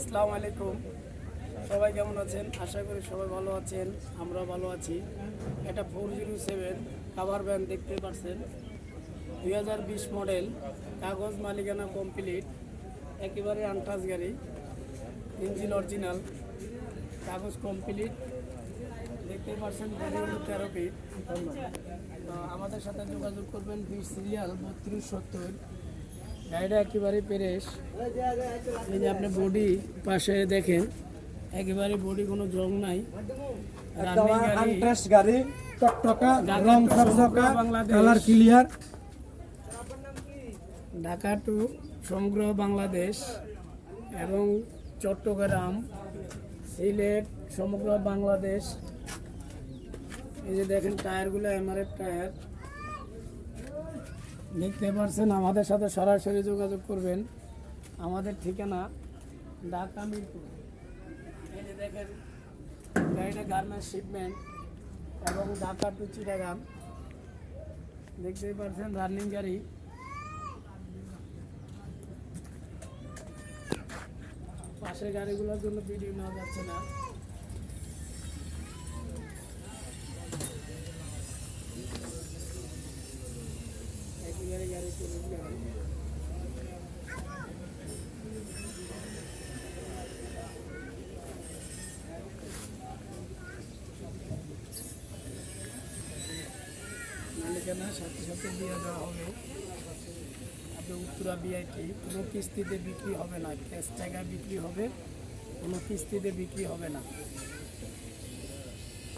আসসালামু আলাইকুম। সবাই কেমন আছেন? আশা করি সবাই ভালো আছেন আমরা ভালো আছি। এটা four zero seven cover van দেখতে পাচ্ছেন দুই হাজার বিশ মডেল কাগজ মালিকানা কমপ্লিট একেবারে আনটাচ গাড়ি ইঞ্জিন অরিজিনাল কাগজ কমপ্লিট দেখতে পাচ্ছেন হলো তেরো ফিট আমাদের সাথে যোগাযোগ করবেন বিশ সিরিয়াল বত্রিশ সত্তর। গাড়িটা একেবারে পেরেশ। এই যে আপনি বডি পাশে দেখেন একেবারে বডি কোনো জং নাই। রানিং গাড়ি। আনট্রাস্ট গাড়ি টকটকা ঢাকা রং to colour clear Dhaka to সমগ্র বাংলাদেশ এবং চট্টগ্রাম সিলেট সমগ্র বাংলাদেশ। এই যে দেখেন টায়ারগুলো এমআরএফ টায়ার। দেখতে পারছেন, আমাদের সাথে সরাসরি যোগাযোগ করবেন। আমাদের ঠিকানা ঢাকা মিরপুর। এই যে দেখেন, গাড়িটা গার্মেন্টস শিপমেন্ট এবং ঢাকা টু চিটাগাং। দেখতেই পারছেন রানিং গাড়ি। পাশের গাড়িগুলোর জন্য ভিডিও নেওয়া যাচ্ছে না। মালিকানা সাথে সাথে দিয়ে দেওয়া হবে। উত্তরা বিআইটি কোনো কিস্তিতে বিক্রি হবে না। ক্যাশ টাকা বিক্রি হবে, কোনো কিস্তিতে বিক্রি হবে না।